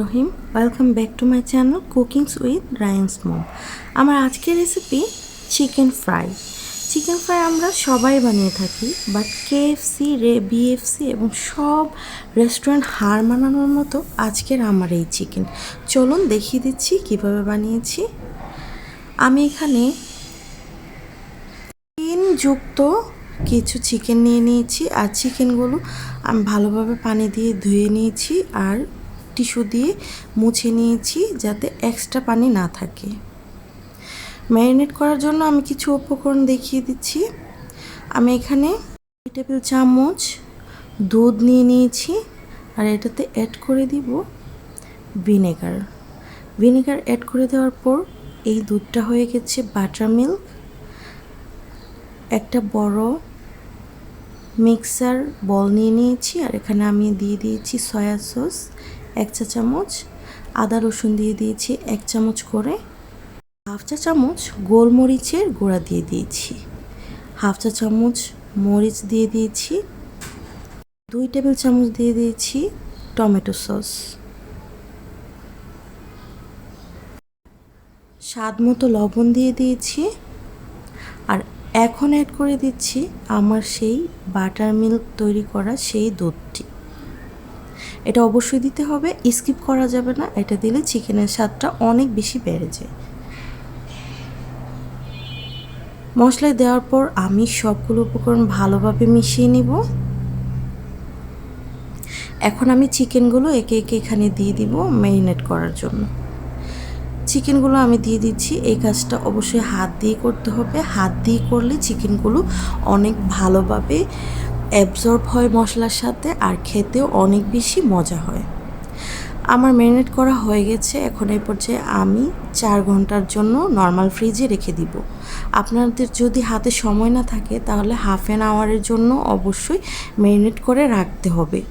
Rahim. Welcome back to my channel cookings with Ryan's mom আমার আজকের recipe chicken fry chicken fry আমরা সবাই বানিয়ে থাকি বাট কেএফসি রে বিএফসি এবং সব রেস্টুরেন্ট হার মানানোর মতো আজকের আমার এই চিকেন চলুন দেখিয়ে দিচ্ছি কীভাবে বানিয়েছি। আমি এখানে যুক্ত কিছু চিকেন নিয়ে নিয়েছি, আর চিকেনগুলো আমি ভালোভাবে পানি দিয়ে ধুয়ে নিয়েছি, আর টিস্যু দিয়ে মুছে নিয়েছি যাতে এক্সট্রা পানি না থাকে। ম্যারিনেট করার জন্য আমি কিছু উপকরণ দেখিয়ে দিচ্ছি। আমি এখানে টেবিল চামচ দুধ নিয়ে নিয়েছি আর এটাতে অ্যাড করে দিব ভিনেগার ভিনেগার অ্যাড করে দেওয়ার পর এই দুধটা হয়ে গেছে বাটার মিল্ক একটা বড় মিক্সার বল নিয়ে নিয়েছি আর এখানে আমি দিয়ে দিয়েছি সয়া সস এক চা চামচ। আদা রসুন দিয়ে দিয়েছি এক চামচ করে। হাফ চা চামচ গোলমরিচের গুঁড়া দিয়ে দিয়েছি। হাফ চা চামচ মরিচ দিয়ে দিয়েছি। দুই টেবিল চামচ দিয়ে দিয়েছি টমেটো সস। স্বাদ মতো লবণ দিয়ে দিয়েছি। আর এখন অ্যাড করে দিচ্ছি আমার সেই বাটার মিল্ক তৈরি করা সেই দুধটি। এটা অবশ্যই দিতে হবে, স্কিপ করা যাবে না, এটা দিলে চিকেনের স্বাদটা অনেক বেশি বেড়ে যায়। মশলায় দেওয়ার পর আমি সবগুলো উপকরণ ভালোভাবে মিশিয়ে নিব। এখন আমি চিকেনগুলো একে একে এখানে দিয়ে দিব ম্যারিনেট করার জন্য। চিকেনগুলো আমি দিয়ে দিচ্ছি, এই কাজটা অবশ্যই হাত দিয়ে করতে হবে। হাত দিয়ে করলে চিকেনগুলো অনেক ভালোভাবে অ্যাবজর্ব হয় মশলার সাথে আর খেতেও অনেক বেশি মজা হয়। আমার ম্যারিনেট করা হয়ে গেছে। এখন এই পর্যায়ে আমি চার ঘণ্টার জন্য নর্মাল ফ্রিজে রেখে দিব। আপনাদের যদি হাতে সময় না থাকে, তাহলে হাফ অ্যান আওয়ারের জন্য অবশ্যই ম্যারিনেট করে রাখতে হবে।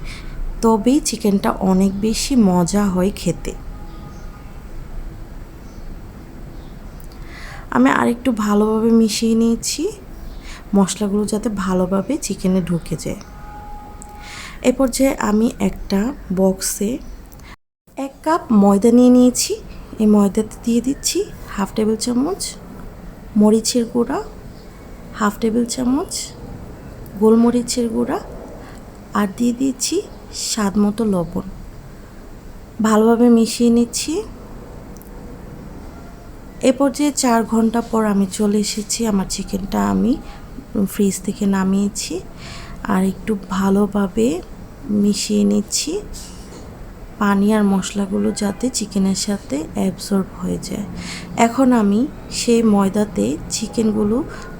তবেই চিকেনটা অনেক বেশি মজা হয় খেতে। আমি আরেকটু ভালোভাবে মিশিয়ে নিয়েছি। মশলাগুলো যাতে ভালোভাবে চিকেনে ঢুকে যায়। এ পর্যায়ে আমি একটা বক্সে এক কাপ ময়দা নিয়ে নিয়েছি। এই ময়দাতে দিয়ে দিচ্ছি হাফ টেবিল চামচ মরিচের গুঁড়া, হাফ টেবিল চামচ গোলমরিচের গুঁড়া আর দিয়ে দিচ্ছি স্বাদ মতো লবণ। ভালোভাবে মিশিয়ে নিচ্ছি। এ পর্যায়ে চার ঘণ্টা পর আমি চলে এসেছি। আমার চিকেনটা আমি ফ্রিজ থেকে নামিয়েছি আর একটু ভালোভাবে মিশিয়ে নিচ্ছি। পানি আর মশলাগুলো যাতে চিকেনের সাথে অ্যাবসর্ব হয়ে যায়। এখন আমি সেই ময়দাতে চিকেনগুলো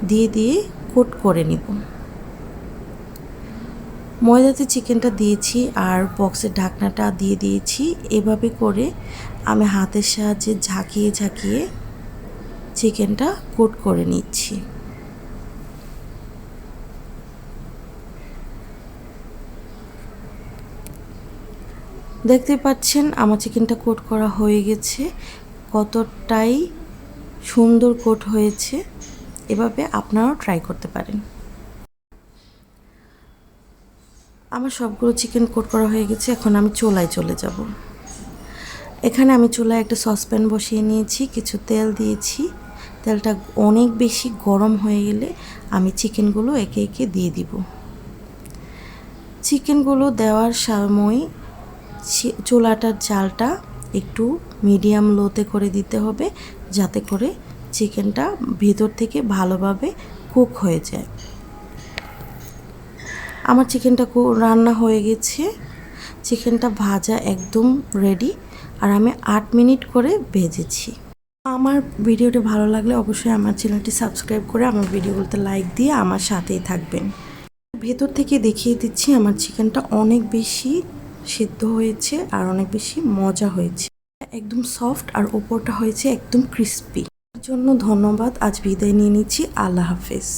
দিয়ে দিয়ে কোট করে নিব। ময়দাতে চিকেনটা দিয়েছি আর বক্সের ঢাকনাটা দিয়ে দিয়েছি। এভাবে করে আমি হাতের সাহায্যে ঝাঁকিয়ে ঝাঁকিয়ে চিকেনটা কোট করে নিচ্ছি। দেখতে পাচ্ছেন, আমার চিকেনটা কোট করা হয়ে গেছে। কতটাই সুন্দর কোট হয়েছে। এভাবে আপনারাও ট্রাই করতে পারেন। আমার সবগুলো চিকেন কোট করা হয়ে গেছে, এখন আমি চোলায় চলে যাব। এখানে আমি চুলায় একটা সসপ্যান বসিয়ে নিয়েছি, কিছু তেল দিয়েছি। তেলটা অনেক বেশি গরম হয়ে গেলে আমি চিকেনগুলো একে একে দিয়ে দিব। চিকেনগুলো দেওয়ার সময় চুলাটার জালটা একটু মিডিয়াম লোতে করে দিতে হবে যাতে করে চিকেনটা ভেতর থেকে ভালোভাবে কুক হয়ে যায়। আমার চিকেনটা রান্না হয়ে গেছে। চিকেনটা ভাজা একদম রেডি আর আমি আট মিনিট করে ভেজেছি। আমার ভিডিওটি ভালো লাগলে অবশ্যই আমার চ্যানেলটি সাবস্ক্রাইব করে আমার ভিডিওগুলোতে লাইক দিয়ে আমার সাথেই থাকবেন। ভেতর থেকে দেখিয়ে দিচ্ছি আমার চিকেনটা অনেক বেশি সিদ্ধ হয়েছে আর অনেক বেশি মজা হয়েছে। একদম সফট আর ওপরটা হয়েছে একদম ক্রিস্পি। জন্য ধন্যবাদ। আজ বিদায় নিয়ে নিচ্ছি। আল্লাহ হাফেজ।